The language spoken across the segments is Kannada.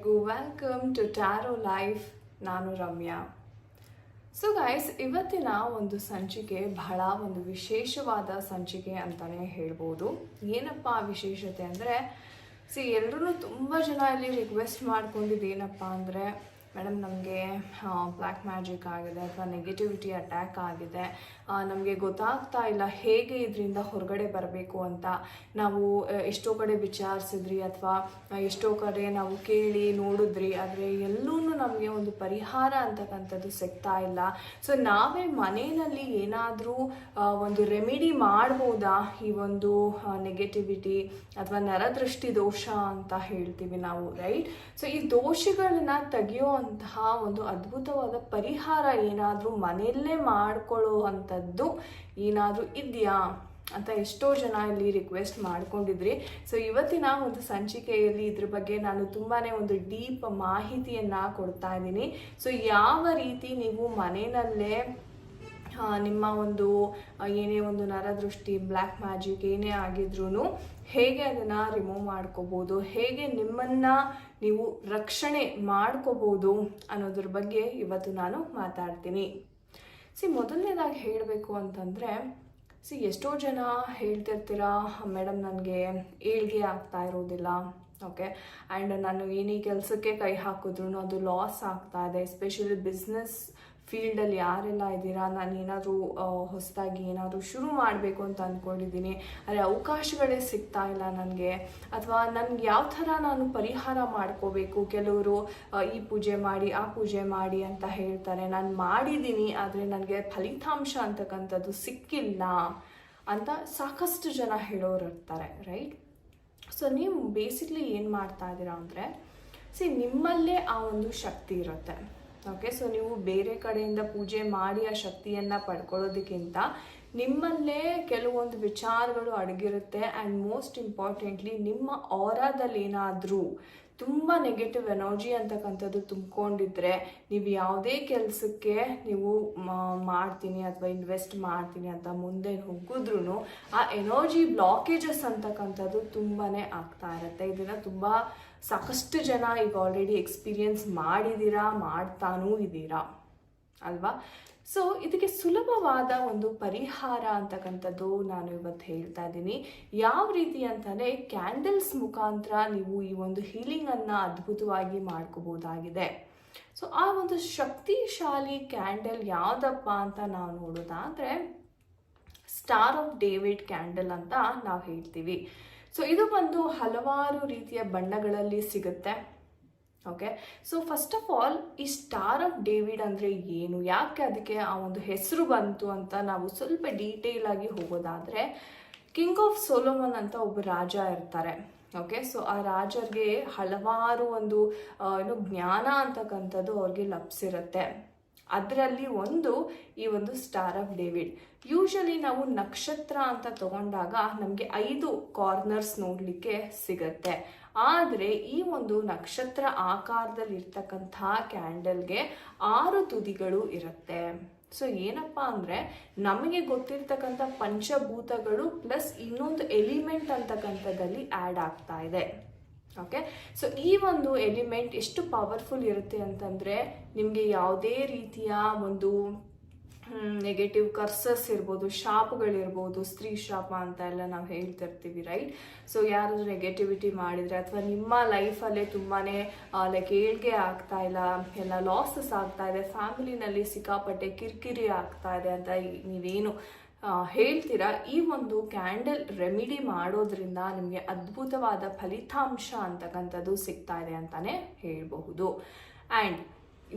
ಎಲ್ರಿಗೂ ವೆಲ್ಕಮ್ ಟು ಟ್ಯಾರೋ ಲೈಫ್ ನಾನು ರಮ್ಯಾ. ಸೊ ಗೈಸ್ ಇವತ್ತಿನ ಒಂದು ಸಂಚಿಕೆ ಬಹಳ ಒಂದು ವಿಶೇಷವಾದ ಸಂಚಿಕೆ ಅಂತಲೇ ಹೇಳ್ಬೋದು. ಏನಪ್ಪ ವಿಶೇಷತೆ ಅಂದರೆ ಸಿ ಎಲ್ಲರೂ ತುಂಬ ಜನ ಇಲ್ಲಿ ರಿಕ್ವೆಸ್ಟ್ ಮಾಡ್ಕೊಂಡಿದ್ದು ಏನಪ್ಪ ಅಂದರೆ ಮೇಡಮ್, ನಮಗೆ ಬ್ಲ್ಯಾಕ್ ಮ್ಯಾಜಿಕ್ ಆಗಿದೆ ಅಥವಾ ನೆಗೆಟಿವಿಟಿ ಅಟ್ಯಾಕ್ ಆಗಿದೆ. ನಮಗೆ ಗೊತ್ತಾಗ್ತಾ ಇಲ್ಲ ಹೇಗೆ ಇದರಿಂದ ಹೊರಗಡೆ ಬರಬೇಕು ಅಂತ. ನಾವು ಎಷ್ಟೋ ಕಡೆ ವಿಚಾರಿಸಿದ್ರಿ ಅಥವಾ ಎಷ್ಟೋ ಕಡೆ ನಾವು ಕೇಳಿ ನೋಡಿದ್ರಿ, ಆದರೆ ಎಲ್ಲೂ ನಮಗೆ ಒಂದು ಪರಿಹಾರ ಅಂತಕ್ಕಂಥದ್ದು ಸಿಗ್ತಾ ಇಲ್ಲ. ಸೊ ನಾವೇ ಮನೆಯಲ್ಲಿ ಏನಾದರೂ ಒಂದು ರೆಮಿಡಿ ಮಾಡ್ಬೋದಾ? ಈ ಒಂದು ನೆಗೆಟಿವಿಟಿ ಅಥವಾ ನರದೃಷ್ಟಿ ದೋಷ ಅಂತ ಹೇಳ್ತೀವಿ ನಾವು ರೈಟ್ ಸೊ ಈ ದೋಷಗಳನ್ನ ತೆಗೆಯುವಂತಹ ಒಂದು ಅದ್ಭುತವಾದ ಪರಿಹಾರ ಏನಾದರೂ ಮನೆಯಲ್ಲೇ ಮಾಡ್ಕೊಳ್ಳೋ ಅಂಥದ್ದು ಏನಾದರೂ ಇದೆಯಾ? ಅಂತ ಎಷ್ಟೋ ಜನ ಇಲ್ಲಿ ರಿಕ್ವೆಸ್ಟ್ ಮಾಡ್ಕೊಂಡಿದ್ರಿ. ಸೊ ಇವತ್ತಿನ ಒಂದು ಸಂಚಿಕೆಯಲ್ಲಿ ಇದ್ರ ಬಗ್ಗೆ ನಾನು ತುಂಬಾ ಒಂದು ಡೀಪ್ ಮಾಹಿತಿಯನ್ನು ಕೊಡ್ತಾ ಇದ್ದೀನಿ. ಸೊ ಯಾವ ರೀತಿ ನೀವು ಮನೆಯಲ್ಲೇ ನಿಮ್ಮ ಒಂದು ಏನೇ ಒಂದು ನರದೃಷ್ಟಿ ಬ್ಲ್ಯಾಕ್ ಮ್ಯಾಜಿಕ್ ಏನೇ ಆಗಿದ್ರೂ ಹೇಗೆ ಅದನ್ನು ರಿಮೂವ್ ಮಾಡ್ಕೋಬೋದು? ಹೇಗೆ ನಿಮ್ಮನ್ನು ನೀವು ರಕ್ಷಣೆ ಮಾಡ್ಕೋಬೋದು ಅನ್ನೋದ್ರ ಬಗ್ಗೆ ಇವತ್ತು ನಾನು ಮಾತಾಡ್ತೀನಿ. ಸಿ, ಮೊದಲನೇದಾಗಿ ಹೇಳಬೇಕು ಅಂತಂದರೆ, ಸಿ, ಎಷ್ಟೋ ಜನ ಹೇಳ್ತಿರ್ತೀರಾ ಮೇಡಮ್ ನನಗೆ ಏಳ್ಗೆ ಆಗ್ತಾ ಇರೋದಿಲ್ಲ, ಓಕೆ? ಆ್ಯಂಡ್ ನಾನು ಏನೇ ಕೆಲಸಕ್ಕೆ ಕೈ ಹಾಕಿದ್ರು ಅದು ಲಾಸ್ ಆಗ್ತಾ ಇದೆ, ಎಸ್ಪೆಷಲಿ ಬಿಸ್ನೆಸ್ ಫೀಲ್ಡಲ್ಲಿ ಯಾರೆಲ್ಲ ಇದ್ದೀರಾ? ನಾನು ಏನಾದರೂ ಹೊಸದಾಗಿ ಏನಾದರೂ ಶುರು ಮಾಡಬೇಕು ಅಂತ ಅಂದ್ಕೊಂಡಿದ್ದೀನಿ ಆದರೆ ಅವಕಾಶಗಳೇ ಸಿಗ್ತಾ ಇಲ್ಲ ನನಗೆ. ಅಥವಾ ನನಗೆ ಯಾವ ಥರ ನಾನು ಪರಿಹಾರ ಮಾಡ್ಕೋಬೇಕು? ಕೆಲವರು ಈ ಪೂಜೆ ಮಾಡಿ, ಆ ಪೂಜೆ ಮಾಡಿ ಅಂತ ಹೇಳ್ತಾರೆ. ನಾನು ಮಾಡಿದ್ದೀನಿ, ಆದರೆ ನನಗೆ ಫಲಿತಾಂಶ ಅಂತಕ್ಕಂಥದ್ದು ಸಿಕ್ಕಿಲ್ಲ ಅಂತ ಸಾಕಷ್ಟು ಜನ ಹೇಳೋರು ಇರ್ತಾರೆ, ರೈಟ್? ಸೊ, ನೀವು ಬೇಸಿಕ್ಲಿ ಏನು ಮಾಡ್ತಾ ಇದ್ದೀರಾ ಅಂದರೆ, ಸಿ, ನಿಮ್ಮಲ್ಲೇ ಆ ಒಂದು ಶಕ್ತಿ ಇರುತ್ತೆ. ಓಕೆ ಸೊ ನೀವು ಬೇರೆ ಕಡೆಯಿಂದ ಪೂಜೆ ಮಾಡಿ ಆ ಶಕ್ತಿಯನ್ನು ಪಡ್ಕೊಳ್ಳೋದಕ್ಕಿಂತ ನಿಮ್ಮಲ್ಲೇ ಕೆಲವೊಂದು ವಿಚಾರಗಳು ಅಡಗಿರುತ್ತೆ ಆ್ಯಂಡ್ ಮೋಸ್ಟ್ ಇಂಪಾರ್ಟೆಂಟ್ಲಿ ನಿಮ್ಮ ಆರಾದಲ್ಲಿ ಏನಾದರೂ ತುಂಬ ನೆಗೆಟಿವ್ ಎನರ್ಜಿ ಅಂತಕ್ಕಂಥದ್ದು ತುಂಬಿಕೊಂಡಿದ್ರೆ ನೀವು ಯಾವುದೇ ಕೆಲಸಕ್ಕೆ ನೀವು ಮಾಡ್ತೀನಿ ಅಥವಾ ಇನ್ವೆಸ್ಟ್ ಮಾಡ್ತೀನಿ ಅಂತ ಮುಂದೆ ಹೋಗಿದ್ರು ಆ ಎನರ್ಜಿ ಬ್ಲಾಕೇಜಸ್ ಅಂತಕ್ಕಂಥದ್ದು ತುಂಬಾ ಆಗ್ತಾ ಇರುತ್ತೆ. ಇದನ್ನು ತುಂಬ ಸಾಕಷ್ಟು ಜನ ಈಗ ಆಲ್ರೆಡಿ ಎಕ್ಸ್ಪೀರಿಯನ್ಸ್ ಮಾಡಿದ್ದೀರಾ ಮಾಡ್ತಾನೂ ಇದ್ದೀರಾ ಅಲ್ವಾ? ಸೊ ಇದಕ್ಕೆ ಸುಲಭವಾದ ಒಂದು ಪರಿಹಾರ ಅಂತಕ್ಕಂಥದ್ದು ನಾನು ಇವತ್ತು ಹೇಳ್ತಾ ಇದ್ದೀನಿ. ಯಾವ ರೀತಿ ಅಂತಂದರೆ ಕ್ಯಾಂಡಲ್ಸ್ ಮುಖಾಂತರ ನೀವು ಈ ಒಂದು ಹೀಲಿಂಗನ್ನು ಅದ್ಭುತವಾಗಿ ಮಾಡ್ಕೋಬೋದಾಗಿದೆ. ಸೊ ಆ ಒಂದು ಶಕ್ತಿಶಾಲಿ ಕ್ಯಾಂಡಲ್ ಯಾವುದಪ್ಪ ಅಂತ ನಾವು ನೋಡೋದಾದರೆ ಸ್ಟಾರ್ ಆಫ್ ಡೇವಿಡ್ ಕ್ಯಾಂಡಲ್ ಅಂತ ನಾವು ಹೇಳ್ತೀವಿ. ಸೊ ಇದು ಬಂದು ಹಲವಾರು ರೀತಿಯ ಬಣ್ಣಗಳಲ್ಲಿ ಸಿಗುತ್ತೆ. Okay so first of all ಈ ಸ್ಟಾರ್ ಆಫ್ ಡೇವಿಡ್ ಅಂದರೆ ಏನು? ಯಾಕೆ ಅದಕ್ಕೆ ಆ ಒಂದು ಹೆಸರು ಬಂತು ಅಂತ ನಾವು ಸ್ವಲ್ಪ ಡೀಟೇಲ್ ಆಗಿ ಹೋಗೋದಾದರೆ ಕಿಂಗ್ ಆಫ್ ಸೋಲೋಮನ್ ಅಂತ ಒಬ್ಬ ರಾಜ ಇರ್ತಾರೆ. ಓಕೆ ಸೊ ಆ ರಾಜರಿಗೆ ಹಲವಾರು ಒಂದು ಏನು ಜ್ಞಾನ ಅಂತಕ್ಕಂಥದ್ದು ಅವ್ರಿಗೆ ಲಭಿಸಿರುತ್ತೆ. ಅದರಲ್ಲಿ ಒಂದು ಈ ಒಂದು ಸ್ಟಾರ್ ಆಫ್ ಡೇವಿಡ್ ಯೂಶಲಿ ನಾವು ನಕ್ಷತ್ರ ಅಂತ ತಗೊಂಡಾಗ ನಮಗೆ ಐದು ಕಾರ್ನರ್ಸ್ ನೋಡಲಿಕ್ಕೆ ಸಿಗತ್ತೆ. ಆದರೆ ಈ ಒಂದು ನಕ್ಷತ್ರ ಆಕಾರದಲ್ಲಿ ಇರ್ತಕ್ಕಂಥ ಕ್ಯಾಂಡಲ್ಗೆ ಆರು ತುದಿಗಳು ಇರುತ್ತೆ. ಸೊ ಏನಪ್ಪ ಅಂದರೆ ನಮಗೆ ಗೊತ್ತಿರ್ತಕ್ಕಂಥ ಪಂಚಭೂತಗಳು ಪ್ಲಸ್ ಇನ್ನೊಂದು ಎಲಿಮೆಂಟ್ ಅಂತಕ್ಕಂಥದ್ದಲ್ಲಿ ಆ್ಯಡ್ ಆಗ್ತಾ ಇದೆ. ಓಕೆ ಸೊ ಈ ಒಂದು ಎಲಿಮೆಂಟ್ ಎಷ್ಟು ಪವರ್ಫುಲ್ ಇರುತ್ತೆ ಅಂತಂದರೆ, ನಿಮಗೆ ಯಾವುದೇ ರೀತಿಯ ಒಂದು ನೆಗೆಟಿವ್ ಕರ್ಸಸ್ ಇರ್ಬೋದು, ಶಾಪ್ಗಳಿರ್ಬೋದು, ಸ್ತ್ರೀ ಶಾಪ ಅಂತ ಎಲ್ಲ ನಾವು ಹೇಳ್ತಿರ್ತೀವಿ ರೈಟ್ ಸೊ ಯಾರಾದರೂ ನೆಗೆಟಿವಿಟಿ ಮಾಡಿದರೆ ಅಥವಾ ನಿಮ್ಮ ಲೈಫಲ್ಲೇ ತುಂಬಾ ಲೈಕ್ ಏಳ್ಗೆ ಆಗ್ತಾ ಇಲ್ಲ, ಎಲ್ಲ ಲಾಸಸ್ ಆಗ್ತಾ ಇದೆ ಫ್ಯಾಮಿಲಿನಲ್ಲಿ ಸಿಕ್ಕಾಪಟ್ಟೆ ಕಿರಿಕಿರಿ ಆಗ್ತಾ ಇದೆ ಅಂತ ನೀವೇನು ಹೇಳ್ತೀರಾ? ಈ ಒಂದು ಕ್ಯಾಂಡಲ್ ರೆಮಿಡಿ ಮಾಡೋದ್ರಿಂದ ನಿಮಗೆ ಅದ್ಭುತವಾದ ಫಲಿತಾಂಶ ಅಂತಕ್ಕಂಥದ್ದು ಸಿಗ್ತಾ ಇದೆ ಅಂತಲೇ ಹೇಳಬಹುದು. ಆ್ಯಂಡ್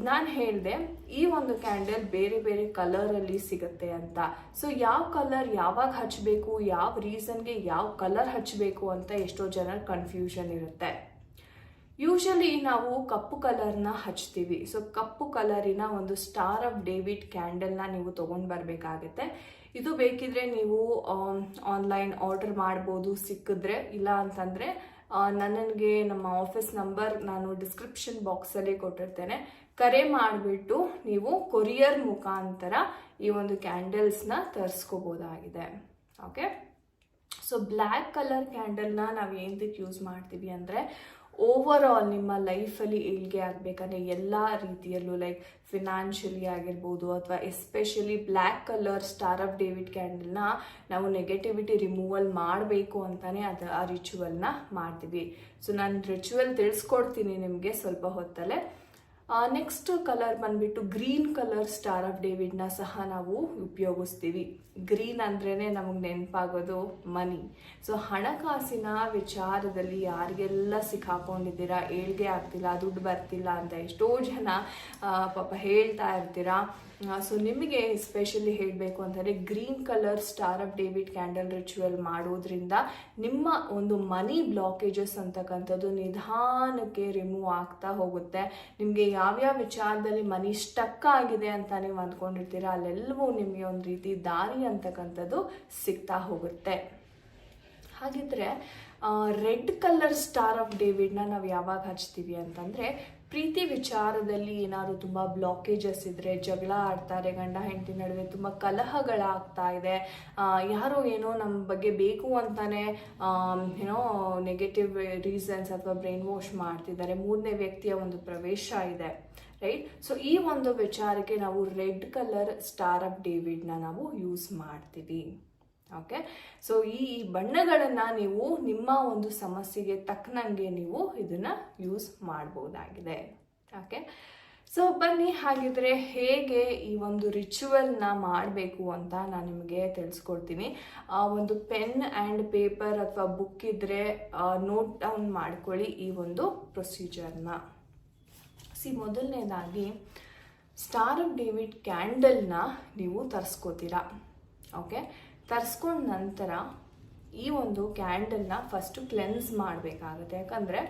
ನಾನು ಹೇಳಿದೆ, ಈ ಒಂದು ಕ್ಯಾಂಡಲ್ ಬೇರೆ ಬೇರೆ ಕಲರಲ್ಲಿ ಸಿಗುತ್ತೆ ಅಂತ. ಸೊ ಯಾವ ಕಲರ್ ಯಾವಾಗ ಹಚ್ಚಬೇಕು ಯಾವ ರೀಸನ್ಗೆ ಯಾವ ಕಲರ್ ಹಚ್ಚಬೇಕು ಅಂತ ಎಷ್ಟೋ ಜನ ಕನ್ಫ್ಯೂಷನ್ ಇರುತ್ತೆ. ಯೂಶಲಿ ನಾವು ಕಪ್ಪು ಕಲರ್ನ ಹಚ್ತೀವಿ. ಸೊ ಕಪ್ಪು ಕಲರಿನ ಒಂದು ಸ್ಟಾರ್ ಆಫ್ ಡೇವಿಡ್ ಕ್ಯಾಂಡಲ್ನ ನೀವು ತೊಗೊಂಡು ಬರಬೇಕಾಗತ್ತೆ. ಇದು ಬೇಕಿದ್ರೆ ನೀವು ಆನ್ಲೈನ್ ಆರ್ಡರ್ ಮಾಡ್ಬೋದು, ಸಿಕ್ಕಿದ್ರೆ. ಇಲ್ಲ ಅಂತಂದರೆ ನನಗೆ ನಮ್ಮ ಆಫೀಸ್ ನಂಬರ್ ನಾನು ಡಿಸ್ಕ್ರಿಪ್ಷನ್ ಬಾಕ್ಸಲ್ಲಿ ಕೊಟ್ಟಿರ್ತೇನೆ. ಕರೆ ಮಾಡಿಬಿಟ್ಟು ನೀವು ಕೊರಿಯರ್ ಮುಖಾಂತರ ಈ ಒಂದು ಕ್ಯಾಂಡಲ್ಸ್ನ ತರಿಸ್ಕೋಬೋದಾಗಿದೆ. ಓಕೆ ಸೊ ಬ್ಲ್ಯಾಕ್ ಕಲರ್ ಕ್ಯಾಂಡಲ್ನ ನಾವು ಏನಕ್ಕೆ ಯೂಸ್ ಮಾಡ್ತೀವಿ ಅಂದರೆ ಓವರ್ ಆಲ್ ನಿಮ್ಮ ಲೈಫಲ್ಲಿ ಏಳ್ಗೆ ಆಗಬೇಕಂದ್ರೆ ಎಲ್ಲ ರೀತಿಯಲ್ಲೂ ಲೈಕ್ ಫಿನಾನ್ಷಿಯಲಿ ಆಗಿರ್ಬೋದು ಅಥವಾ especially black colour star of David ಕ್ಯಾಂಡಲ್ನ ನಾವು ನೆಗೆಟಿವಿಟಿ ರಿಮೂವಲ್ ಮಾಡಬೇಕು ಅಂತಾನೆ ಅದು, ಆ ರಿಚುವಲ್ನ ಮಾಡ್ತೀವಿ. ಸೊ ನಾನು ರಿಚುವಲ್ ತಿಳಿಸ್ಕೊಡ್ತೀನಿ ನಿಮಗೆ ಸ್ವಲ್ಪ ಹೊತ್ತಲ್ಲೇ. ನೆಕ್ಸ್ಟ್ ಕಲರ್ ಬಂದ್ಬಿಟ್ಟು ಗ್ರೀನ್ ಕಲರ್ ಸ್ಟಾರ್ ಆಫ್ ಡೇವಿಡ್ನ ಸಹ ನಾವು ಉಪಯೋಗಿಸ್ತೀವಿ. ಗ್ರೀನ್ ಅಂದ್ರೇ ನಮಗೆ ನೆನಪಾಗೋದು ಮನಿ ಸೊ ಹಣಕಾಸಿನ ವಿಚಾರದಲ್ಲಿ ಯಾರಿಗೆಲ್ಲ ಸಿಕ್ಕಾಕೊಂಡಿದ್ದೀರಾ? ಏಳ್ಗೆ ಆಗ್ತಿಲ್ಲ, ದುಡ್ಡು ಬರ್ತಿಲ್ಲ ಅಂತ ಎಷ್ಟೋ ಜನ ಪಾಪ ಹೇಳ್ತಾ ಇರ್ತೀರಾ? ಸೊ ನಿಮಗೆ ಎಸ್ಪೆಷಲಿ ಹೇಳಬೇಕು ಅಂತಂದರೆ green colour star of David candle ritual ಮಾಡೋದ್ರಿಂದ ನಿಮ್ಮ ಒಂದು ಮನಿ ಬ್ಲಾಕೇಜಸ್ ಅಂತಕ್ಕಂಥದ್ದು ನಿಧಾನಕ್ಕೆ ರಿಮೂವ್ ಆಗ್ತಾ ಹೋಗುತ್ತೆ. ನಿಮಗೆ ಯಾವ್ಯಾವ ವಿಚಾರದಲ್ಲಿ ಮನಿ ಸ್ಟಕ್ ಆಗಿದೆ ಅಂತ ನೀವು ಅಂದ್ಕೊಂಡಿರ್ತೀರ ಅಲ್ಲೆಲ್ಲವೂ ನಿಮಗೆ ಒಂದು ರೀತಿ ದಾರಿ ಅಂತಕ್ಕಂಥದ್ದು ಸಿಗ್ತಾ ಹೋಗುತ್ತೆ. ಹಾಗಿದ್ರೆ ರೆಡ್ ಕಲರ್ ಸ್ಟಾರ್ ಆಫ್ ಡೇವಿಡ್ನ ನಾವು ಯಾವಾಗ ಹಚ್ತೀವಿ ಅಂತಂದರೆ ಪ್ರೀತಿ ವಿಚಾರದಲ್ಲಿ ಏನಾದ್ರು ತುಂಬ ಬ್ಲಾಕೇಜಸ್ ಇದ್ದರೆ ಜಗಳ ಆಡ್ತಾರೆ, ಗಂಡ ಹೆಂಡತಿ ನಡುವೆ ತುಂಬ ಕಲಹಗಳಾಗ್ತಾ ಇದೆ. ಯಾರೋ ಏನೋ ನಮ್ಮ ಬಗ್ಗೆ ಬೇಕು ಅಂತಾನೆ ಏನೋ ನೆಗೆಟಿವ್ ರೀಸನ್ಸ್ ಅಥವಾ ಬ್ರೈನ್ ವಾಶ್ ಮಾಡ್ತಿದ್ದಾರೆ. ಮೂರನೇ ವ್ಯಕ್ತಿಯ ಒಂದು ಪ್ರವೇಶ ಇದೆ ರೈಟ್ ಸೊ ಈ ಒಂದು ವಿಚಾರಕ್ಕೆ ನಾವು ರೆಡ್ ಕಲರ್ ಸ್ಟಾರ್ ಆಫ್ ಡೇವಿಡ್ನ ನಾವು ಯೂಸ್ ಮಾಡ್ತೀವಿ. ಓಕೆ ಸೊ ಈ ಬಣ್ಣಗಳನ್ನು ನೀವು ನಿಮ್ಮ ಒಂದು ಸಮಸ್ಯೆಗೆ ತಕ್ಕನಂಗೆ ನೀವು ಇದನ್ನು ಯೂಸ್ ಮಾಡ್ಬೋದಾಗಿದೆ. ಓಕೆ ಸೊ ಬನ್ನಿ ಹಾಗಿದ್ರೆ ಹೇಗೆ ಈ ಒಂದು ರಿಚುವಲ್ನ ಮಾಡಬೇಕು ಅಂತ ನಾನು ನಿಮಗೆ ತಿಳಿಸ್ಕೊಡ್ತೀನಿ. ಆ, ಒಂದು ಪೆನ್ ಆ್ಯಂಡ್ ಪೇಪರ್ ಅಥವಾ ಬುಕ್ ಇದ್ದರೆ ನೋಟ್ ಡೌನ್ ಮಾಡ್ಕೊಳ್ಳಿ ಈ ಒಂದು ಪ್ರೊಸೀಜರ್ನ ಸಿ ಮೊದಲನೇದಾಗಿ ಸ್ಟಾರ್ ಆಫ್ ಡೇವಿಡ್ ಕ್ಯಾಂಡಲ್ನ ನೀವು ತರಿಸ್ಕೋತೀರಾ. ಓಕೆ ತರಿಸ್ಕೊಂಡ ನಂತರ ಈ ಒಂದು ಕ್ಯಾಂಡಲ್ನ ಫಸ್ಟು ಕ್ಲೆನ್ಸ್ ಮಾಡಬೇಕಾಗುತ್ತೆ. ಯಾಕಂದರೆ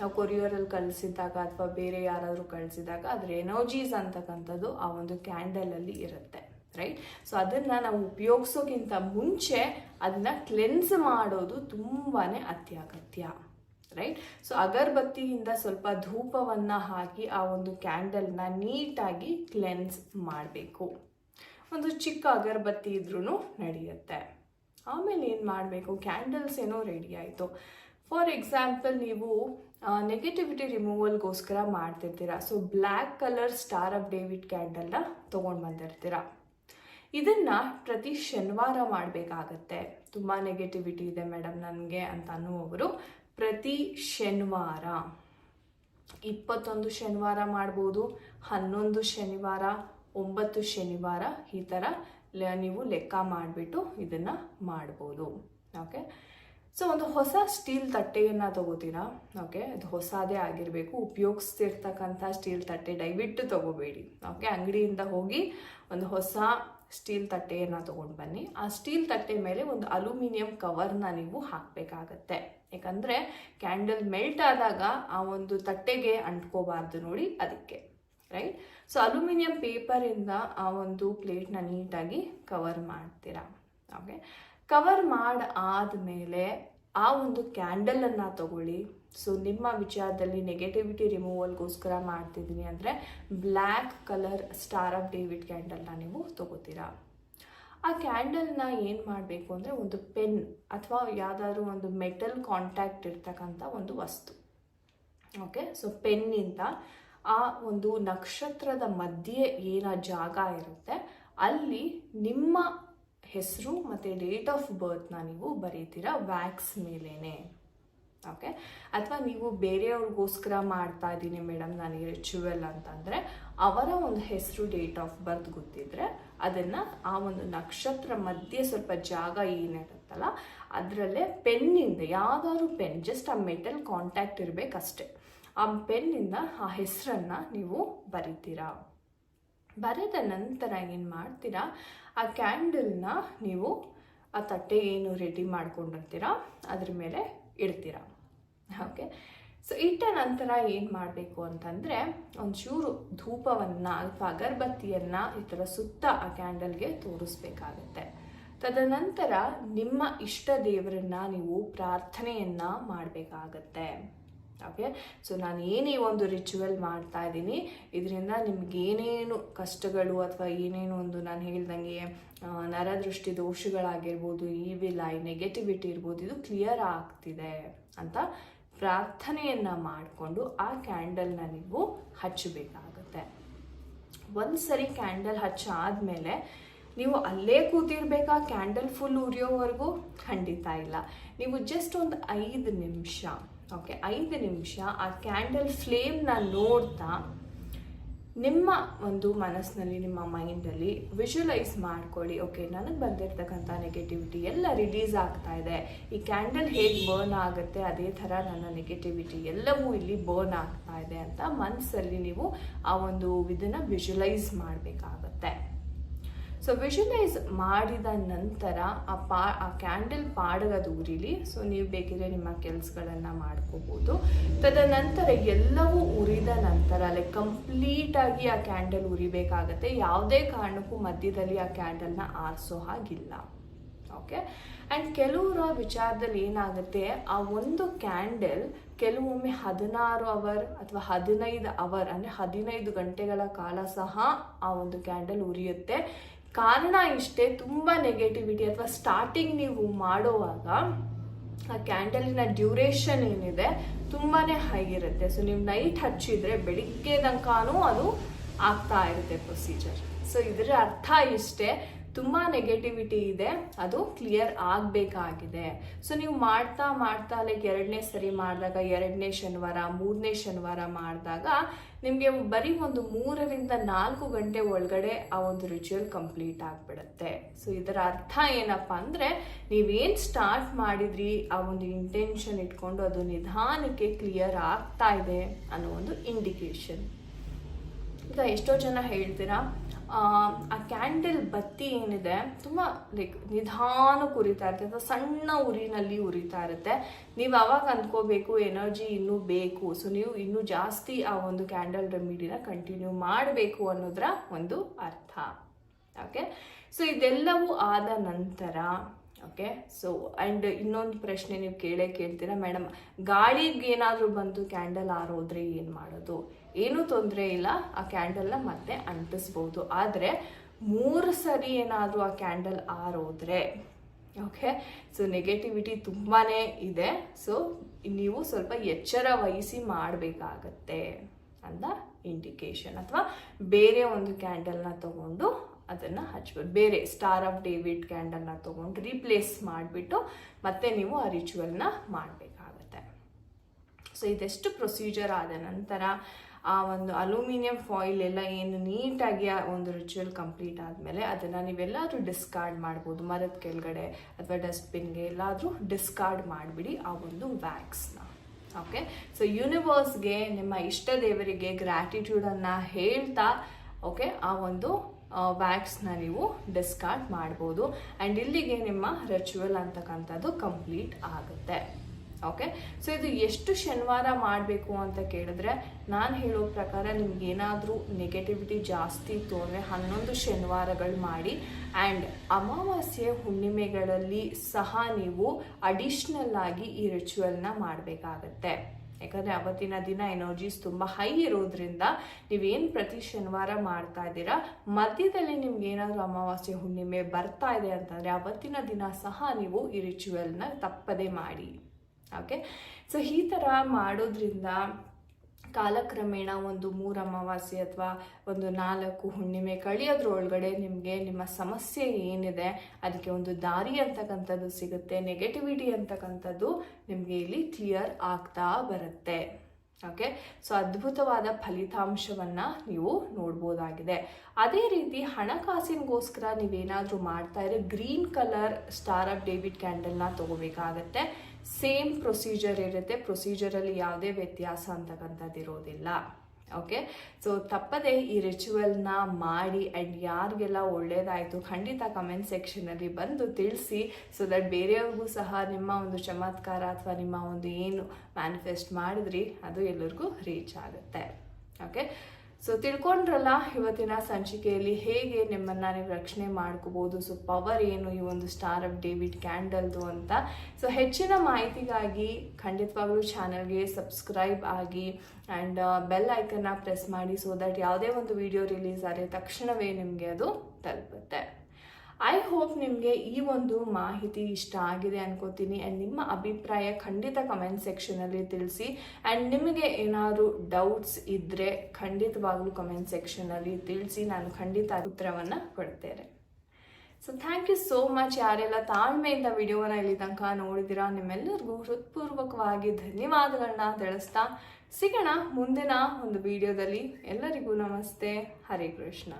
ನಾವು ಕೊರಿಯರಲ್ಲಿ ಕಳಿಸಿದಾಗ ಅಥವಾ ಬೇರೆ ಯಾರಾದರೂ ಕಳಿಸಿದಾಗ ಅದ್ರ ಎನರ್ಜೀಸ್ ಅಂತಕ್ಕಂಥದ್ದು ಆ ಒಂದು ಕ್ಯಾಂಡಲಲ್ಲಿ ಇರುತ್ತೆ ರೈಟ್ ಸೊ ಅದನ್ನು ನಾವು ಉಪಯೋಗಿಸೋಕ್ಕಿಂತ ಮುಂಚೆ ಅದನ್ನು ಕ್ಲೆನ್ಸ್ ಮಾಡೋದು ತುಂಬಾ ಅತ್ಯಗತ್ಯ ರೈಟ್ ಸೊ ಅಗರಬತ್ತಿಯಿಂದ ಸ್ವಲ್ಪ ಧೂಪವನ್ನು ಹಾಕಿ ಆ ಒಂದು ಕ್ಯಾಂಡಲ್ನ ನೀಟಾಗಿ ಕ್ಲೆನ್ಸ್ ಮಾಡಬೇಕು. ಒಂದು ಚಿಕ್ಕ ಅಗರಬತ್ತಿ ಇದ್ರೂ ನಡೆಯುತ್ತೆ. ಆಮೇಲೆ ಏನು ಮಾಡಬೇಕು? ಕ್ಯಾಂಡಲ್ಸ್ ಏನೋ ರೆಡಿ ಆಯಿತು. ಫಾರ್ ಎಕ್ಸಾಂಪಲ್ ನೀವು ನೆಗೆಟಿವಿಟಿ ರಿಮೂವಲ್ಗೋಸ್ಕರ ಮಾಡ್ತಿರ್ತೀರ. So black colour star of David ಕ್ಯಾಂಡಲ್ನ ತೊಗೊಂಡು ಬಂದಿರ್ತೀರ. ಇದನ್ನು ಪ್ರತಿ ಶನಿವಾರ ಮಾಡಬೇಕಾಗತ್ತೆ. ತುಂಬ ನೆಗೆಟಿವಿಟಿ ಇದೆ ಮೇಡಮ್ ನನಗೆ ಅಂತ ಅನ್ನುವವರು. ಪ್ರತಿ ಶನಿವಾರ. ಇಪ್ಪತ್ತೊಂದು ಶನಿವಾರ ಮಾಡ್ಬೋದು, ಹನ್ನೊಂದು ಶನಿವಾರ ಒಂಬತ್ತು ಶನಿವಾರ ಈ ಥರ ನೀವು ಲೆಕ್ಕ ಮಾಡಿಬಿಟ್ಟು ಇದನ್ನು ಮಾಡ್ಬೋದು. ಓಕೆ ಸೊ ಒಂದು ಹೊಸ ಸ್ಟೀಲ್ ತಟ್ಟೆಯನ್ನು ತಗೋತೀರಾ? ಓಕೆ ಅದು ಹೊಸದೇ ಆಗಿರಬೇಕು. ಉಪಯೋಗಿಸ್ತಿರ್ತಕ್ಕಂಥ ಸ್ಟೀಲ್ ತಟ್ಟೆ ದಯವಿಟ್ಟು ತಗೋಬೇಡಿ. ಓಕೆ ಅಂಗಡಿಯಿಂದ ಹೋಗಿ ಒಂದು ಹೊಸ ಸ್ಟೀಲ್ ತಟ್ಟೆಯನ್ನು ತೊಗೊಂಡು ಬನ್ನಿ. ಆ ಸ್ಟೀಲ್ ತಟ್ಟೆ ಮೇಲೆ ಒಂದು ಅಲ್ಯೂಮಿನಿಯಂ ಕವರ್ನ ನೀವು ಹಾಕಬೇಕಾಗತ್ತೆ. ಯಾಕಂದರೆ ಕ್ಯಾಂಡಲ್ ಮೆಲ್ಟ್ ಆದಾಗ ಆ ಒಂದು ತಟ್ಟೆಗೆ ಅಂಟ್ಕೋಬಾರ್ದು ನೋಡಿ ಅದಕ್ಕೆ. ರೈಟ್ ಸೊ ಅಲ್ಯೂಮಿನಿಯಂ ಪೇಪರಿಂದ ಆ ಒಂದು ಪ್ಲೇಟ್ನ ನೀಟಾಗಿ ಕವರ್ ಮಾಡ್ತೀರಾ? ಓಕೆ ಕವರ್ ಮಾಡಿ ಆದಮೇಲೆ ಆ ಒಂದು ಕ್ಯಾಂಡಲನ್ನು ತಗೊಳ್ಳಿ. ಸೊ ನಿಮ್ಮ ವಿಚಾರದಲ್ಲಿ ನೆಗೆಟಿವಿಟಿ ರಿಮೂವಲ್ಗೋಸ್ಕರ ಮಾಡ್ತಿದ್ದೀನಿ ಅಂದರೆ black colour star of David ಕ್ಯಾಂಡಲ್ನ ನೀವು ತಗೋತೀರಾ? ಆ ಕ್ಯಾಂಡಲ್ನ ಏನು ಮಾಡಬೇಕು ಅಂದರೆ ಒಂದು ಪೆನ್ ಅಥವಾ ಯಾವುದಾದ್ರೂ ಒಂದು ಮೆಟಲ್ ಕಾಂಟ್ಯಾಕ್ಟ್ ಇರ್ತಕ್ಕಂಥ ಒಂದು ವಸ್ತು. ಓಕೆ ಸೊ ಪೆನ್ನಿಂದ ಆ ಒಂದು ನಕ್ಷತ್ರದ ಮಧ್ಯೆ ಏನ ಜಾಗ ಇರುತ್ತೆ, ಅಲ್ಲಿ ನಿಮ್ಮ ಹೆಸರು ಮತ್ತು ಡೇಟ್ ಆಫ್ ಬರ್ತ್ನ ನೀವು ಬರೀತೀರಾ ವ್ಯಾಕ್ಸ್ ಮೇಲೇನೆ. ಓಕೆ? ಅಥವಾ ನೀವು ಬೇರೆಯವ್ರಿಗೋಸ್ಕರ ಮಾಡ್ತಾ ಇದ್ದೀನಿ ಮೇಡಮ್ ನನಗೆ ರಿಚುವಲ್ ಅಂತಂದರೆ, ಅವರ ಒಂದು ಹೆಸರು, ಡೇಟ್ ಆಫ್ ಬರ್ತ್ ಗೊತ್ತಿದ್ರೆ ಅದನ್ನು ಆ ಒಂದು ನಕ್ಷತ್ರ ಮಧ್ಯೆ ಸ್ವಲ್ಪ ಜಾಗ ಏನಿರುತ್ತಲ್ಲ, ಅದರಲ್ಲೇ ಪೆನ್ನಿಂದ ಯಾವುದಾದ್ರು ಪೆನ್, ಜಸ್ಟ್ ಆ ಮೆಟಲ್ ಕಾಂಟ್ಯಾಕ್ಟ್ ಇರಬೇಕಷ್ಟೆ. ಆ ಪೆನ್ನಿಂದ ಆ ಹೆಸರನ್ನು ನೀವು ಬರಿತೀರಾ? ಬರೆದ ನಂತರ ಏನು ಮಾಡ್ತೀರಾ? ಆ ಕ್ಯಾಂಡಲ್ನ ನೀವು ಆ ತಟ್ಟೆ ಏನು ರೆಡಿ ಮಾಡ್ಕೊಂಡಿರ್ತೀರಾ? ಅದ್ರ ಮೇಲೆ ಇಡ್ತೀರಾ? ಓಕೆ. ಸೊ, ಇಟ್ಟ ನಂತರ ಏನು ಮಾಡಬೇಕು ಅಂತಂದರೆ ಒಂಚೂರು ಧೂಪವನ್ನು, ಅಥವಾ ಅಗರಬತ್ತಿಯನ್ನು ಈ ಥರ ಸುತ್ತ ಆ ಕ್ಯಾಂಡಲ್ಗೆ ತೋರಿಸ್ಬೇಕಾಗತ್ತೆ. ತದನಂತರ ನಿಮ್ಮ ಇಷ್ಟ ದೇವರನ್ನ ನೀವು ಪ್ರಾರ್ಥನೆಯನ್ನು ಮಾಡಬೇಕಾಗತ್ತೆ. ಓಕೆ ಸೊ ನಾನು ಏನೇ ಒಂದು ರಿಚುವಲ್ ಮಾಡ್ತಾ ಇದ್ದೀನಿ, ಇದರಿಂದ ನಿಮ್ಗೆ ಏನೇನು ಕಷ್ಟಗಳು ಅಥವಾ ಏನೇನು ಒಂದು ನಾನು ಹೇಳ್ದಂಗೆ ನರದೃಷ್ಟಿ ದೋಷಗಳಾಗಿರ್ಬೋದು ಈ ವಿಲ್ ನೆಗೆಟಿವಿಟಿ ಇರ್ಬೋದು, ಇದು ಕ್ಲಿಯರ್ ಆಗ್ತಿದೆ ಅಂತ ಪ್ರಾರ್ಥನೆಯನ್ನು ಮಾಡಿಕೊಂಡು ಆ ಕ್ಯಾಂಡಲ್ನ ನೀವು ಹಚ್ಚಬೇಕಾಗುತ್ತೆ. ಒಂದು ಸರಿ ಕ್ಯಾಂಡಲ್ ಹಚ್ಚಾದ್ಮೇಲೆ ನೀವು ಅಲ್ಲೇ ಕೂತಿರ್ಬೇಕಾ? Candle full ಉರಿಯೋವರೆಗೂ? ಖಂಡಿತ ಇಲ್ಲ. ನೀವು ಜಸ್ಟ್ ಒಂದು ಐದು ನಿಮಿಷ ಓಕೆ, ಐದು ನಿಮಿಷ, ಆ ಕ್ಯಾಂಡಲ್ ಫ್ಲೇಮ್ನ ನೋಡ್ತಾ ನಿಮ್ಮ ಒಂದು ಮನಸ್ಸಿನಲ್ಲಿ, ನಿಮ್ಮ ಮೈಂಡಲ್ಲಿ ವಿಜುವಲೈಸ್ ಮಾಡ್ಕೊಳ್ಳಿ. ಓಕೆ, ನನಗೆ ಬಂದಿರತಕ್ಕಂಥ ನೆಗೆಟಿವಿಟಿ ಎಲ್ಲ ರಿಲೀಸ್ ಆಗ್ತಾ ಇದೆ. ಈ ಕ್ಯಾಂಡಲ್ ಹೇಗೆ ಬರ್ನ್ ಆಗುತ್ತೆ, ಅದೇ ಥರ ನನ್ನ ನೆಗೆಟಿವಿಟಿ ಎಲ್ಲವೂ ಇಲ್ಲಿ ಬರ್ನ್ ಆಗ್ತಾ ಇದೆ ಅಂತ ಮನಸ್ಸಲ್ಲಿ ನೀವು ಆ ಒಂದು ಇದನ್ನು ವಿಜುವಲೈಸ್ ಮಾಡಬೇಕಾಗತ್ತೆ. ಸೊ ವಿಷುಲೈಸ್ ಮಾಡಿದ ನಂತರ ಆ ಪಾ, ಆ ಕ್ಯಾಂಡಲ್ ಪಾಡಗದು ಉರಿಲಿ ಸೊ ನೀವು ಬೇಕಿದ್ರೆ ನಿಮ್ಮ ಕೆಲಸಗಳನ್ನು ಮಾಡ್ಕೋಬೋದು. ತದನಂತರ ಎಲ್ಲವೂ ಉರಿದ ನಂತರ ಲೈಕ್ ಕಂಪ್ಲೀಟಾಗಿ ಆ ಕ್ಯಾಂಡಲ್ ಉರಿಬೇಕಾಗತ್ತೆ. ಯಾವುದೇ ಕಾರಣಕ್ಕೂ ಮಧ್ಯದಲ್ಲಿ ಆ ಕ್ಯಾಂಡಲ್ನ ಆರಿಸೋ ಹಾಗಿಲ್ಲ. ಓಕೆ ಆ್ಯಂಡ್ ಕೆಲವರ ವಿಚಾರದಲ್ಲಿ ಏನಾಗುತ್ತೆ, ಆ ಒಂದು ಕ್ಯಾಂಡಲ್ ಕೆಲವೊಮ್ಮೆ ಹದಿನಾರು ಅವರ್ ಅಥವಾ ಹದಿನೈದು ಅವರ್ ಅಂದರೆ ಹದಿನೈದು ಗಂಟೆಗಳ ಕಾಲ ಸಹ ಆ ಒಂದು ಕ್ಯಾಂಡಲ್ ಉರಿಯುತ್ತೆ. ಕಾರಣ ಇಷ್ಟೇ, ತುಂಬ ನೆಗೆಟಿವಿಟಿ ಅಥವಾ ಸ್ಟಾರ್ಟಿಂಗ್ ನೀವು ಮಾಡುವಾಗ ಆ ಕ್ಯಾಂಡಲಿನ ಡ್ಯೂರೇಷನ್ ಏನಿದೆ ತುಂಬಾ ಹೈ ಇರುತ್ತೆ. ಸೊ ನೀವು ನೈಟ್ ಹಚ್ಚಿದ್ರೆ ಬೆಳಿಗ್ಗೆ ತನಕನೂ ಅದು ಆಗ್ತಾ ಇರುತ್ತೆ ಪ್ರೊಸೀಜರ್ ಸೊ ಇದರ ಅರ್ಥ ಇಷ್ಟೇ. ತುಂಬ ನೆಗೆಟಿವಿಟಿ ಇದೆ. ಅದು ಕ್ಲಿಯರ್ ಆಗಬೇಕಾಗಿದೆ. ಸೊ ನೀವು ಮಾಡ್ತಾ ಮಾಡ್ತಾ ಲೈಕ್ ಎರಡನೇ ಸರಿ ಮಾಡಿದಾಗ, ಎರಡನೇ ಶನಿವಾರ, ಮೂರನೇ ಶನಿವಾರ ಮಾಡಿದಾಗ, ನಿಮಗೆ ಬರೀ ಒಂದು ಮೂರರಿಂದ ನಾಲ್ಕು ಗಂಟೆ ಒಳಗಡೆ ಆ ಒಂದು ರಿಚುವಲ್ ಕಂಪ್ಲೀಟ್ ಆಗಿಬಿಡುತ್ತೆ. ಸೊ ಇದರ ಅರ್ಥ ಏನಪ್ಪ ಅಂದರೆ, ನೀವೇನು ಸ್ಟಾರ್ಟ್ ಮಾಡಿದ್ರಿ, ಆ ಒಂದು ಇಂಟೆನ್ಷನ್ ಇಟ್ಕೊಂಡು ಅದು ನಿಧಾನಕ್ಕೆ ಕ್ಲಿಯರ್ ಆಗ್ತಾ ಇದೆ ಅನ್ನೋ ಒಂದು ಇಂಡಿಕೇಶನ್ ಈಗ ಎಷ್ಟೋ ಜನ ಹೇಳ್ತೀರಾ ಆ, ಕ್ಯಾಂಡಲ್ ಬತ್ತಿ ಏನಿದೆ ತುಂಬ ಲೈಕ್ ನಿಧಾನಕ್ಕೆ ಉರಿತಾ ಇರುತ್ತೆ. ಅಥವಾ ಸಣ್ಣ ಉರಿನಲ್ಲಿ ಉರಿತಾ ಇರುತ್ತೆ. ನೀವು ಅವಾಗ ಅಂದ್ಕೋಬೇಕು ಎನರ್ಜಿ ಇನ್ನೂ ಬೇಕು. ಸೊ ನೀವು ಇನ್ನೂ ಜಾಸ್ತಿ ಆ ಒಂದು ಕ್ಯಾಂಡಲ್ ರೆಮಿಡಿನ ಕಂಟಿನ್ಯೂ ಮಾಡಬೇಕು ಅನ್ನೋದರ ಒಂದು ಅರ್ಥ. ಓಕೆ ಸೊ ಇದೆಲ್ಲವೂ ಆದ ನಂತರ ಓಕೆ ಸೊ ಆ್ಯಂಡ್ ಇನ್ನೊಂದು ಪ್ರಶ್ನೆ ನೀವು ಕೇಳೇ ಕೇಳ್ತೀರಾ ಮೇಡಮ್ ಗಾಳಿಗೆ ಏನಾದರೂ ಬಂದು ಕ್ಯಾಂಡಲ್ ಆರೋದ್ರೆ ಏನು ಮಾಡೋದು? ಏನೂ ತೊಂದರೆ ಇಲ್ಲ, ಆ ಕ್ಯಾಂಡಲ್ನ ಮತ್ತೆ ಅಂಟಿಸ್ಬೋದು. ಆದರೆ ಮೂರು ಸರಿ ಏನಾದರೂ ಆ ಕ್ಯಾಂಡಲ್ ಆರೋದ್ರೆ ಓಕೆ ಸೊ ನೆಗೆಟಿವಿಟಿ ತುಂಬಾ ಇದೆ. ಸೊ ನೀವು ಸ್ವಲ್ಪ ಎಚ್ಚರ ವಹಿಸಿ ಮಾಡಬೇಕಾಗತ್ತೆ ಅಂತ ಇಂಡಿಕೇಶನ್ ಅಥವಾ ಬೇರೆ ಒಂದು ಕ್ಯಾಂಡಲ್ನ ತಗೊಂಡು ಅದನ್ನು ಹಚ್ಬೋದು. ಬೇರೆ ಸ್ಟಾರ್ ಆಫ್ ಡೇವಿಡ್ ಕ್ಯಾಂಡಲ್ನ ತೊಗೊಂಡು ರೀಪ್ಲೇಸ್ ಮಾಡಿಬಿಟ್ಟು ಮತ್ತೆ ನೀವು ಆ ರಿಚುವಲ್ನ ಮಾಡಬೇಕಾಗತ್ತೆ. ಸೊ ಇದೆಷ್ಟು ಪ್ರೊಸೀಜರ್ ಆದ ನಂತರ ಆ ಒಂದು ಅಲ್ಯೂಮಿನಿಯಂ ಫಾಯಿಲ್ ಎಲ್ಲ ಏನು ನೀಟಾಗಿ ಆ ಒಂದು ರಿಚುವಲ್ ಕಂಪ್ಲೀಟ್ ಆದಮೇಲೆ ಅದನ್ನು ನೀವೆಲ್ಲಾದರೂ ಡಿಸ್ಕಾರ್ಡ್ ಮಾಡ್ಬೋದು. ಮರದ ಕೆಳಗಡೆ ಅಥವಾ ಡಸ್ಟ್ಬಿನ್ಗೆ ಎಲ್ಲಾದರೂ ಡಿಸ್ಕಾರ್ಡ್ ಮಾಡಿಬಿಡಿ ಆ ಒಂದು ವ್ಯಾಕ್ಸ್ನ ಓಕೆ ಸೊ ಯೂನಿವರ್ಸ್ಗೆ ನಿಮ್ಮ ಇಷ್ಟ ದೇವರಿಗೆ ಗ್ರ್ಯಾಟಿಟ್ಯೂಡನ್ನು ಹೇಳ್ತಾ ಓಕೆ ಆ ಒಂದು ವ್ಯಾಕ್ಸ್ನ ನೀವು ಡಿಸ್ಕಾರ್ಡ್ ಮಾಡ್ಬೋದು. ಆ್ಯಂಡ್ ಇಲ್ಲಿಗೆ ನಿಮ್ಮ ರಿಚುವಲ್ ಅಂತಕ್ಕಂಥದ್ದು ಕಂಪ್ಲೀಟ್ ಆಗುತ್ತೆ. ಓಕೆ ಸೊ ಇದು ಎಷ್ಟು ಶನಿವಾರ ಮಾಡಬೇಕು ಅಂತ ಕೇಳಿದ್ರೆ, ನಾನು ಹೇಳೋ ಪ್ರಕಾರ ನಿಮ್ಗೆ ಏನಾದರೂ ನೆಗೆಟಿವಿಟಿ ಜಾಸ್ತಿ ಇತ್ತು ಅಂದರೆ ಹನ್ನೊಂದು ಶನಿವಾರಗಳು ಮಾಡಿ ಆ್ಯಂಡ್ ಅಮಾವಾಸ್ಯೆ ಹುಣ್ಣಿಮೆಗಳಲ್ಲಿ ಸಹ ನೀವು ಅಡಿಷ್ನಲ್ ಆಗಿ ಈ ರಿಚುವಲ್ನ ಮಾಡಬೇಕಾಗತ್ತೆ. ಯಾಕಂದರೆ ಅವತ್ತಿನ ದಿನ ಎನರ್ಜೀಸ್ ತುಂಬ ಹೈ ಇರೋದ್ರಿಂದ ನೀವೇನು ಪ್ರತಿ ಶನಿವಾರ ಮಾಡ್ತಾ ಇದ್ದೀರಾ, ಮಧ್ಯದಲ್ಲಿ ನಿಮ್ಗೆ ಏನಾದರೂ ಅಮಾವಾಸ್ಯೆ, ಹುಣ್ಣಿಮೆ ಬರ್ತಾ ಇದೆ ಅಂತಂದರೆ ಅವತ್ತಿನ ದಿನ ಸಹ ನೀವು ಈ ರಿಚುವಲ್ನ ತಪ್ಪದೆ ಮಾಡಿ. ಓಕೆ ಸೊ ಈ ಥರ ಮಾಡೋದ್ರಿಂದ ಕಾಲಕ್ರಮೇಣ ಒಂದು ಮೂರು ಅಮಾವಾಸ್ಯೆ ಅಥವಾ ಒಂದು ನಾಲ್ಕು ಹುಣ್ಣಿಮೆ ಕಳಿಯೋದ್ರೊಳಗಡೆ ನಿಮಗೆ ನಿಮ್ಮ ಸಮಸ್ಯೆ ಏನಿದೆ, ಅದಕ್ಕೆ ಒಂದು ದಾರಿ ಅಂತಕ್ಕಂಥದ್ದು ಸಿಗುತ್ತೆ ನೆಗೆಟಿವಿಟಿ ಅಂತಕ್ಕಂಥದ್ದು ನಿಮಗೆ ಇಲ್ಲಿ ಕ್ಲಿಯರ್ ಆಗ್ತಾ ಬರುತ್ತೆ. ಓಕೆ ಸೊ ಅದ್ಭುತವಾದ ಫಲಿತಾಂಶವನ್ನು ನೀವು ನೋಡ್ಬೋದಾಗಿದೆ. ಅದೇ ರೀತಿ ಹಣಕಾಸಿನಗೋಸ್ಕರ ನೀವೇನಾದರೂ ಮಾಡ್ತಾ ಇದ್ರೆ green colour star of David ಕ್ಯಾಂಡಲ್ನ ತಗೋಬೇಕಾಗತ್ತೆ. ಸೇಮ್ ಪ್ರೊಸೀಜರ್ ಇರುತ್ತೆ. ಪ್ರೊಸೀಜರಲ್ಲಿ ಯಾವುದೇ ವ್ಯತ್ಯಾಸ ಅಂತಕ್ಕಂಥದ್ದು ಇರೋದಿಲ್ಲ ಓಕೆ ಸೊ ತಪ್ಪದೆ ಈ ರಿಚುವಲ್ನ ಮಾಡಿ ಆ್ಯಂಡ್ ಯಾರಿಗೆಲ್ಲ ಒಳ್ಳೇದಾಯಿತು ಖಂಡಿತ ಕಮೆಂಟ್ ಸೆಕ್ಷನಲ್ಲಿ ಬಂದು ತಿಳಿಸಿ ಸೊ ದಟ್ ಬೇರೆಯವ್ರಿಗೂ ಸಹ ನಿಮ್ಮ ಒಂದು ಚಮತ್ಕಾರ ಅಥವಾ ನಿಮ್ಮ ಒಂದು ಏನು ಮ್ಯಾನಿಫೆಸ್ಟ್ ಮಾಡಿದ್ರಿ, ಅದು ಎಲ್ಲರಿಗೂ ರೀಚ್ ಆಗುತ್ತೆ. ಓಕೆ ಸೊ ತಿಳ್ಕೊಂಡ್ರಲ್ಲ ಇವತ್ತಿನ ಸಂಚಿಕೆಯಲ್ಲಿ ಹೇಗೆ ನಿಮ್ಮನ್ನು ನೀವು ರಕ್ಷಣೆ ಮಾಡ್ಕೋಬೋದು ಸೊ ಪವರ್ ಏನು ಈ ಒಂದು ಸ್ಟಾರ್ ಆಫ್ ಡೇವಿಡ್ ಕ್ಯಾಂಡಲ್ದು ಅಂತ. ಸೊ ಹೆಚ್ಚಿನ ಮಾಹಿತಿಗಾಗಿ ಖಂಡಿತವಾಗ್ಲೂ ಚಾನಲ್ಗೆ ಸಬ್ಸ್ಕ್ರೈಬ್ ಆಗಿ ಆ್ಯಂಡ್ ಬೆಲ್ ಐಕನ್ನ ಪ್ರೆಸ್ ಮಾಡಿ ಸೊ ದಟ್ ಯಾವುದೇ ಒಂದು ವಿಡಿಯೋ ರಿಲೀಸ್ ಆದರೆ ತಕ್ಷಣವೇ ನಿಮಗೆ ಅದು ತಲುಪುತ್ತೆ. ಐ ಹೋಪ್ ನಿಮಗೆ ಈ ಒಂದು ಮಾಹಿತಿ ಇಷ್ಟ ಆಗಿದೆ ಅನ್ಕೋತೀನಿ ಆ್ಯಂಡ್ ನಿಮ್ಮ ಅಭಿಪ್ರಾಯ ಖಂಡಿತ ಕಮೆಂಟ್ ಸೆಕ್ಷನಲ್ಲಿ ತಿಳಿಸಿ ಆ್ಯಂಡ್ ನಿಮಗೆ ಏನಾದರೂ ಡೌಟ್ಸ್ ಇದ್ದರೆ ಖಂಡಿತವಾಗ್ಲೂ ಕಮೆಂಟ್ ಸೆಕ್ಷನಲ್ಲಿ ತಿಳಿಸಿ ನಾನು ಖಂಡಿತ ಉತ್ತರವನ್ನು ಕೊಡ್ತೇನೆ. So thank you so much ಯಾರೆಲ್ಲ ತಾಳ್ಮೆಯಿಂದ ವಿಡಿಯೋನ ಇಲ್ಲಿ ತನಕ ನೋಡಿದಿರಾ ನಿಮ್ಮೆಲ್ಲರಿಗೂ ಹೃತ್ಪೂರ್ವಕವಾಗಿ ಧನ್ಯವಾದಗಳನ್ನ ತಿಳಿಸ್ತಾ ಸಿಗೋಣ ಮುಂದಿನ ಒಂದು ವಿಡಿಯೋದಲ್ಲಿ. ಎಲ್ಲರಿಗೂ ನಮಸ್ತೆ. ಹರೇ ಕೃಷ್ಣ.